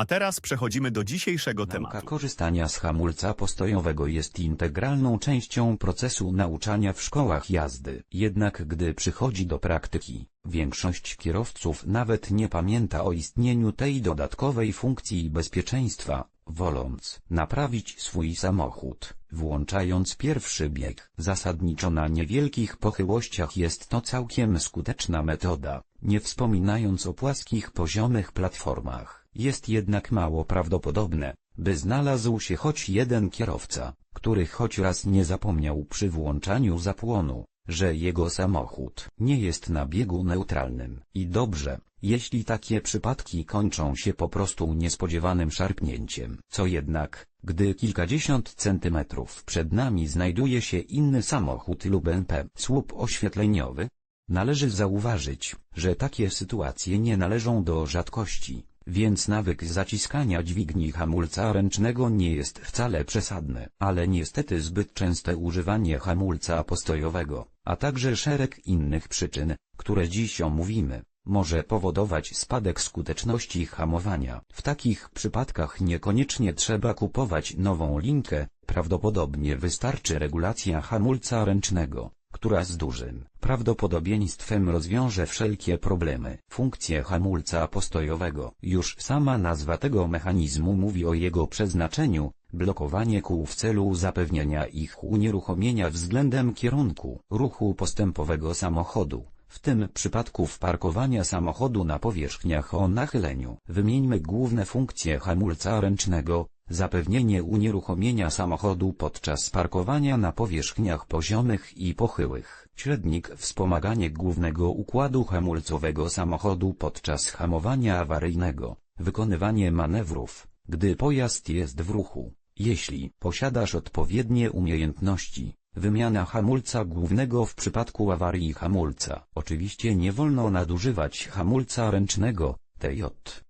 A teraz przechodzimy do dzisiejszego Nauka tematu. korzystania z hamulca postojowego jest integralną częścią procesu nauczania w szkołach jazdy. Jednak gdy przychodzi do praktyki, większość kierowców nawet nie pamięta o istnieniu tej dodatkowej funkcji bezpieczeństwa, woląc naprawić swój samochód, włączając pierwszy bieg. Zasadniczo na niewielkich pochyłościach jest to całkiem skuteczna metoda, nie wspominając o płaskich poziomych platformach. Jest jednak mało prawdopodobne, by znalazł się choć jeden kierowca, który choć raz nie zapomniał przy włączaniu zapłonu, że jego samochód nie jest na biegu neutralnym. I dobrze, jeśli takie przypadki kończą się po prostu niespodziewanym szarpnięciem. Co jednak, gdy kilkadziesiąt centymetrów przed nami znajduje się inny samochód lub NP, słup oświetleniowy, należy zauważyć, że takie sytuacje nie należą do rzadkości. Więc nawyk zaciskania dźwigni hamulca ręcznego nie jest wcale przesadny, ale niestety zbyt częste używanie hamulca postojowego, a także szereg innych przyczyn, które dziś omówimy, może powodować spadek skuteczności hamowania. W takich przypadkach niekoniecznie trzeba kupować nową linkę, prawdopodobnie wystarczy regulacja hamulca ręcznego która z dużym prawdopodobieństwem rozwiąże wszelkie problemy. Funkcje hamulca postojowego. Już sama nazwa tego mechanizmu mówi o jego przeznaczeniu, blokowanie kół w celu zapewnienia ich unieruchomienia względem kierunku ruchu postępowego samochodu. W tym przypadku wparkowania samochodu na powierzchniach o nachyleniu. Wymieńmy główne funkcje hamulca ręcznego, Zapewnienie unieruchomienia samochodu podczas parkowania na powierzchniach poziomych i pochyłych. Średnik wspomaganie głównego układu hamulcowego samochodu podczas hamowania awaryjnego. Wykonywanie manewrów, gdy pojazd jest w ruchu. Jeśli posiadasz odpowiednie umiejętności, wymiana hamulca głównego w przypadku awarii hamulca. Oczywiście nie wolno nadużywać hamulca ręcznego, TJ.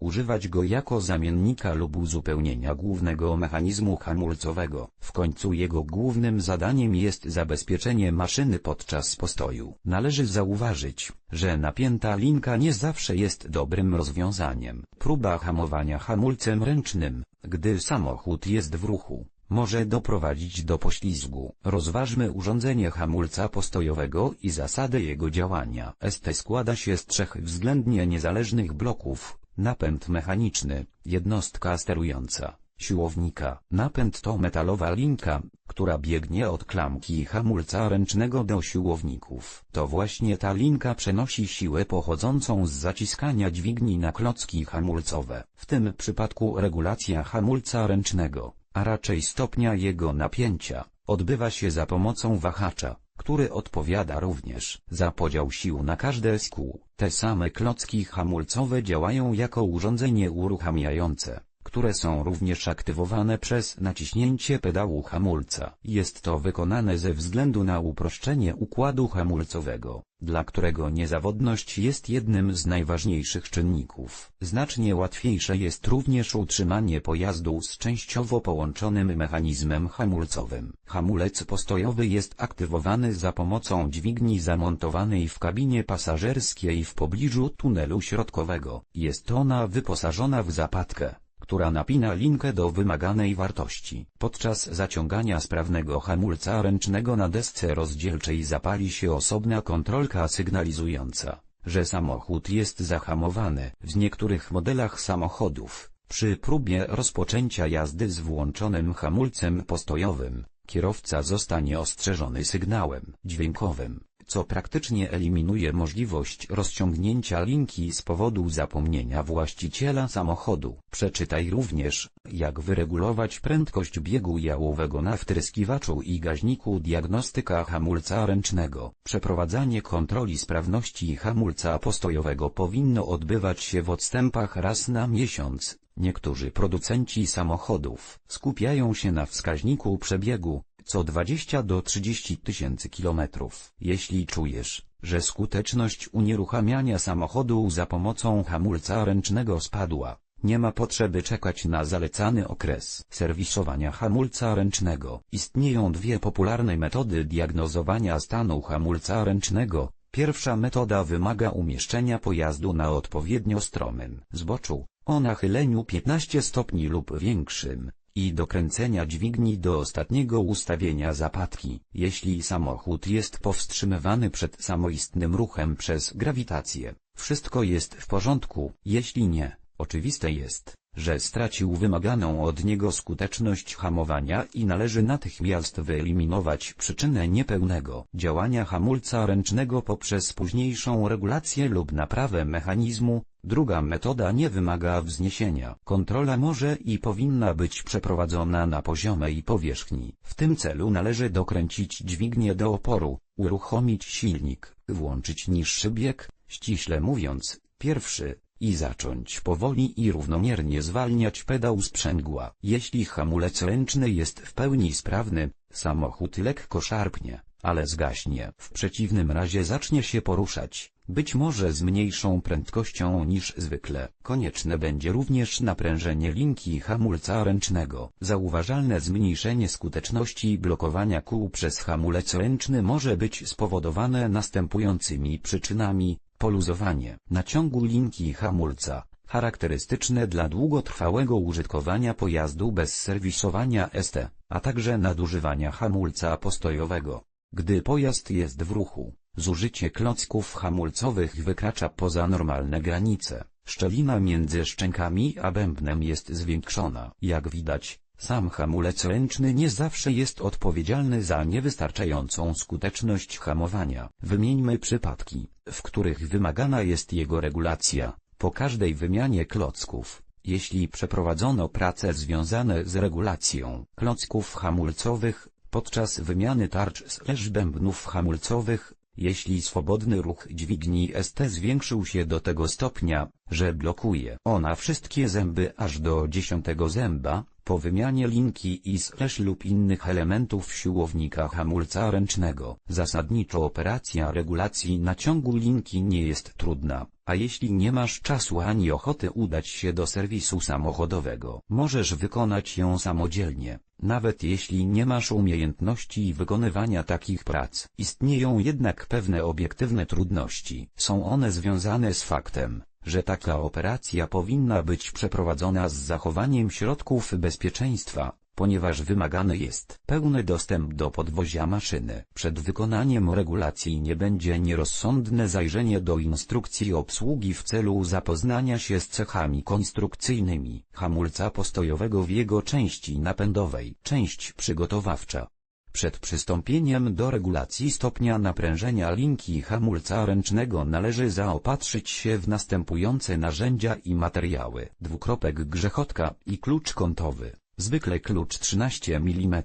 Używać go jako zamiennika lub uzupełnienia głównego mechanizmu hamulcowego. W końcu jego głównym zadaniem jest zabezpieczenie maszyny podczas postoju. Należy zauważyć, że napięta linka nie zawsze jest dobrym rozwiązaniem. Próba hamowania hamulcem ręcznym, gdy samochód jest w ruchu, może doprowadzić do poślizgu. Rozważmy urządzenie hamulca postojowego i zasady jego działania. ST składa się z trzech względnie niezależnych bloków. Napęd mechaniczny, jednostka sterująca, siłownika. Napęd to metalowa linka, która biegnie od klamki hamulca ręcznego do siłowników. To właśnie ta linka przenosi siłę pochodzącą z zaciskania dźwigni na klocki hamulcowe. W tym przypadku regulacja hamulca ręcznego a raczej stopnia jego napięcia, odbywa się za pomocą wahacza, który odpowiada również za podział sił na każde z kół. Te same klocki hamulcowe działają jako urządzenie uruchamiające, które są również aktywowane przez naciśnięcie pedału hamulca. Jest to wykonane ze względu na uproszczenie układu hamulcowego, dla którego niezawodność jest jednym z najważniejszych czynników. Znacznie łatwiejsze jest również utrzymanie pojazdu z częściowo połączonym mechanizmem hamulcowym. Hamulec postojowy jest aktywowany za pomocą dźwigni zamontowanej w kabinie pasażerskiej w pobliżu tunelu środkowego. Jest ona wyposażona w zapadkę która napina linkę do wymaganej wartości. Podczas zaciągania sprawnego hamulca ręcznego na desce rozdzielczej zapali się osobna kontrolka sygnalizująca, że samochód jest zahamowany. W niektórych modelach samochodów, przy próbie rozpoczęcia jazdy z włączonym hamulcem postojowym, kierowca zostanie ostrzeżony sygnałem dźwiękowym, co praktycznie eliminuje możliwość rozciągnięcia linki z powodu zapomnienia właściciela samochodu. Przeczytaj również, jak wyregulować prędkość biegu jałowego na wtryskiwaczu i gaźniku diagnostyka hamulca ręcznego. Przeprowadzanie kontroli sprawności hamulca postojowego powinno odbywać się w odstępach raz na miesiąc. Niektórzy producenci samochodów skupiają się na wskaźniku przebiegu, co 20 do 30 tysięcy kilometrów. Jeśli czujesz, że skuteczność unieruchamiania samochodu za pomocą hamulca ręcznego spadła, nie ma potrzeby czekać na zalecany okres serwisowania hamulca ręcznego. Istnieją dwie popularne metody diagnozowania stanu hamulca ręcznego. Pierwsza metoda wymaga umieszczenia pojazdu na odpowiednio stromym zboczu, o nachyleniu 15 stopni lub większym, i dokręcenia dźwigni do ostatniego ustawienia zapadki. Jeśli samochód jest powstrzymywany przed samoistnym ruchem przez grawitację, wszystko jest w porządku. Jeśli nie, oczywiste jest, że stracił wymaganą od niego skuteczność hamowania i należy natychmiast wyeliminować przyczynę niepełnego działania hamulca ręcznego poprzez późniejszą regulację lub naprawę mechanizmu. Druga metoda nie wymaga wzniesienia. Kontrola może i powinna być przeprowadzona na poziomej powierzchni. W tym celu należy dokręcić dźwignię do oporu, uruchomić silnik, włączyć niższy bieg, ściśle mówiąc, pierwszy, i zacząć powoli i równomiernie zwalniać pedał sprzęgła. Jeśli hamulec ręczny jest w pełni sprawny, samochód lekko szarpnie, ale zgaśnie. W przeciwnym razie zacznie się poruszać, być może z mniejszą prędkością niż zwykle. Konieczne będzie również naprężenie linki hamulca ręcznego. Zauważalne zmniejszenie skuteczności blokowania kół przez hamulec ręczny może być spowodowane następującymi przyczynami, poluzowanie naciągu linki hamulca, charakterystyczne dla długotrwałego użytkowania pojazdu bez serwisowania ST, a także nadużywania hamulca postojowego. Gdy pojazd jest w ruchu, zużycie klocków hamulcowych wykracza poza normalne granice. Szczelina między szczękami a bębnem jest zwiększona. Jak widać, sam hamulec ręczny nie zawsze jest odpowiedzialny za niewystarczającą skuteczność hamowania. Wymieńmy przypadki, w których wymagana jest jego regulacja. Po każdej wymianie klocków, jeśli przeprowadzono prace związane z regulacją klocków hamulcowych, podczas wymiany tarcz slash bębnów hamulcowych, jeśli swobodny ruch dźwigni ST zwiększył się do tego stopnia, że blokuje ona wszystkie zęby aż do dziesiątego zęba, po wymianie linki i slash lub innych elementów siłownika hamulca ręcznego. Zasadniczo operacja regulacji naciągu linki nie jest trudna, a jeśli nie masz czasu ani ochoty udać się do serwisu samochodowego, możesz wykonać ją samodzielnie. Nawet jeśli nie masz umiejętności wykonywania takich prac, istnieją jednak pewne obiektywne trudności. Są one związane z faktem, że taka operacja powinna być przeprowadzona z zachowaniem środków bezpieczeństwa, ponieważ wymagany jest pełny dostęp do podwozia maszyny. Przed wykonaniem regulacji nie będzie nierozsądne zajrzenie do instrukcji obsługi w celu zapoznania się z cechami konstrukcyjnymi hamulca postojowego w jego części napędowej. Część przygotowawcza. Przed przystąpieniem do regulacji stopnia naprężenia linki hamulca ręcznego należy zaopatrzyć się w następujące narzędzia i materiały. Dwukropek grzechotka i klucz kątowy. Zwykle klucz 13 mm,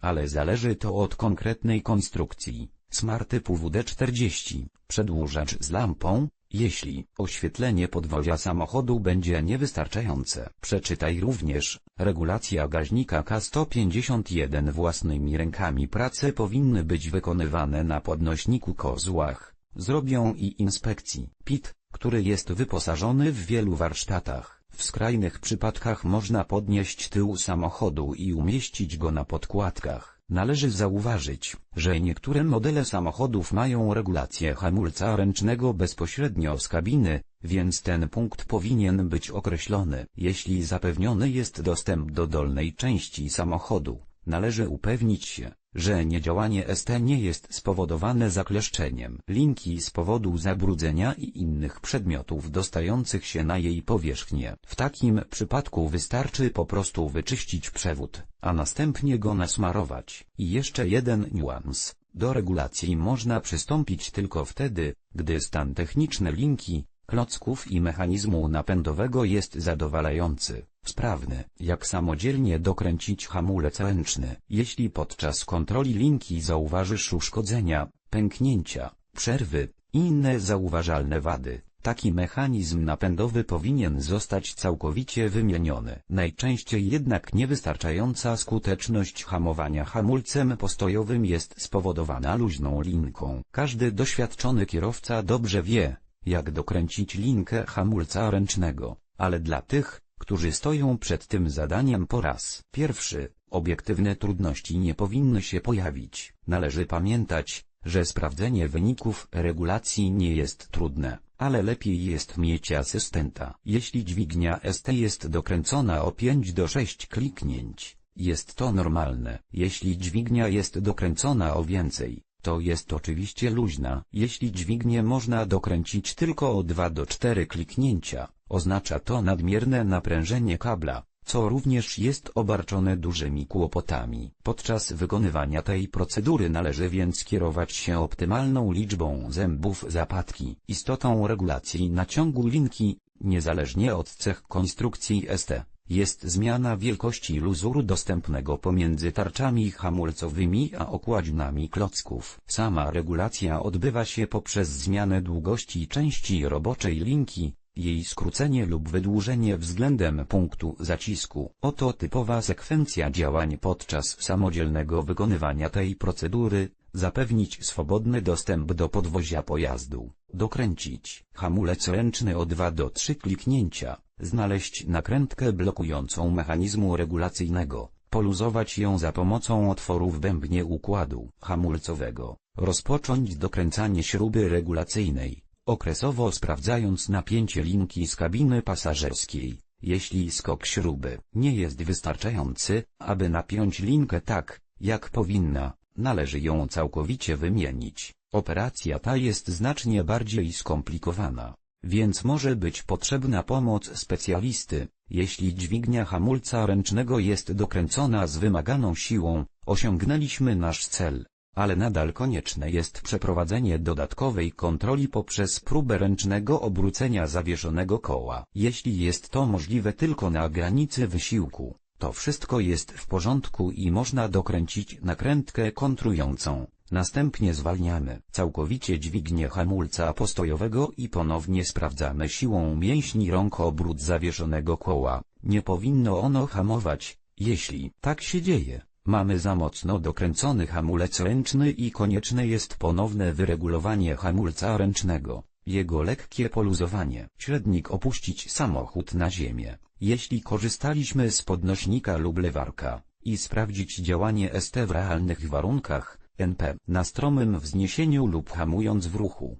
ale zależy to od konkretnej konstrukcji. Smar typu WD-40, przedłużacz z lampą, jeśli oświetlenie podwozia samochodu będzie niewystarczające. Przeczytaj również, regulacja gaźnika K151 własnymi rękami prace powinny być wykonywane na podnośniku kozłach. Zrobią i inspekcji. PIT, który jest wyposażony w wielu warsztatach. W skrajnych przypadkach można podnieść tył samochodu i umieścić go na podkładkach. Należy zauważyć, że niektóre modele samochodów mają regulację hamulca ręcznego bezpośrednio z kabiny, więc ten punkt powinien być określony. Jeśli zapewniony jest dostęp do dolnej części samochodu, należy upewnić się, że niedziałanie ST nie jest spowodowane zakleszczeniem linki z powodu zabrudzenia i innych przedmiotów dostających się na jej powierzchnię. W takim przypadku wystarczy po prostu wyczyścić przewód, a następnie go nasmarować. I jeszcze jeden niuans. Do regulacji można przystąpić tylko wtedy, gdy stan techniczny linki, klocków i mechanizmu napędowego jest zadowalający, sprawny. Jak samodzielnie dokręcić hamulec ręczny? Jeśli podczas kontroli linki zauważysz uszkodzenia, pęknięcia, przerwy inne zauważalne wady, Taki mechanizm napędowy powinien zostać całkowicie wymieniony. Najczęściej jednak niewystarczająca skuteczność hamowania hamulcem postojowym jest spowodowana luźną linką. Każdy doświadczony kierowca dobrze wie, jak dokręcić linkę hamulca ręcznego, ale dla tych, którzy stoją przed tym zadaniem po raz pierwszy, obiektywne trudności nie powinny się pojawić. Należy pamiętać, że sprawdzenie wyników regulacji nie jest trudne, ale lepiej jest mieć asystenta. Jeśli dźwignia ST jest dokręcona o 5 do 6 kliknięć, jest to normalne. Jeśli dźwignia jest dokręcona o więcej, to jest oczywiście luźna. Jeśli dźwignię można dokręcić tylko o 2 do 4 kliknięcia, oznacza to nadmierne naprężenie kabla, co również jest obarczone dużymi kłopotami. Podczas wykonywania tej procedury należy więc kierować się optymalną liczbą zębów zapadki. Istotą regulacji naciągu linki, niezależnie od cech konstrukcji ST, jest zmiana wielkości luzuru dostępnego pomiędzy tarczami hamulcowymi a okładzinami klocków. Sama regulacja odbywa się poprzez zmianę długości części roboczej linki, jej skrócenie lub wydłużenie względem punktu zacisku. Oto typowa sekwencja działań podczas samodzielnego wykonywania tej procedury. Zapewnić swobodny dostęp do podwozia pojazdu. Dokręcić hamulec ręczny o 2 do 3 kliknięcia. Znaleźć nakrętkę blokującą mechanizmu regulacyjnego. Poluzować ją za pomocą otworu w bębnie układu hamulcowego. Rozpocząć dokręcanie śruby regulacyjnej okresowo sprawdzając napięcie linki z kabiny pasażerskiej. Jeśli skok śruby nie jest wystarczający, aby napiąć linkę tak, jak powinna, należy ją całkowicie wymienić. Operacja ta jest znacznie bardziej skomplikowana, więc może być potrzebna pomoc specjalisty. Jeśli dźwignia hamulca ręcznego jest dokręcona z wymaganą siłą, osiągnęliśmy nasz cel ale nadal konieczne jest przeprowadzenie dodatkowej kontroli poprzez próbę ręcznego obrócenia zawieszonego koła. Jeśli jest to możliwe tylko na granicy wysiłku, to wszystko jest w porządku i można dokręcić nakrętkę kontrującą. Następnie zwalniamy całkowicie dźwignię hamulca postojowego i ponownie sprawdzamy siłą mięśni rąk obrót zawieszonego koła. Nie powinno ono hamować, jeśli tak się dzieje. Mamy za mocno dokręcony hamulec ręczny i konieczne jest ponowne wyregulowanie hamulca ręcznego, jego lekkie poluzowanie. Średnik opuścić samochód na ziemię, jeśli korzystaliśmy z podnośnika lub lewarka, i sprawdzić działanie ST w realnych warunkach, NP, na stromym wzniesieniu lub hamując w ruchu.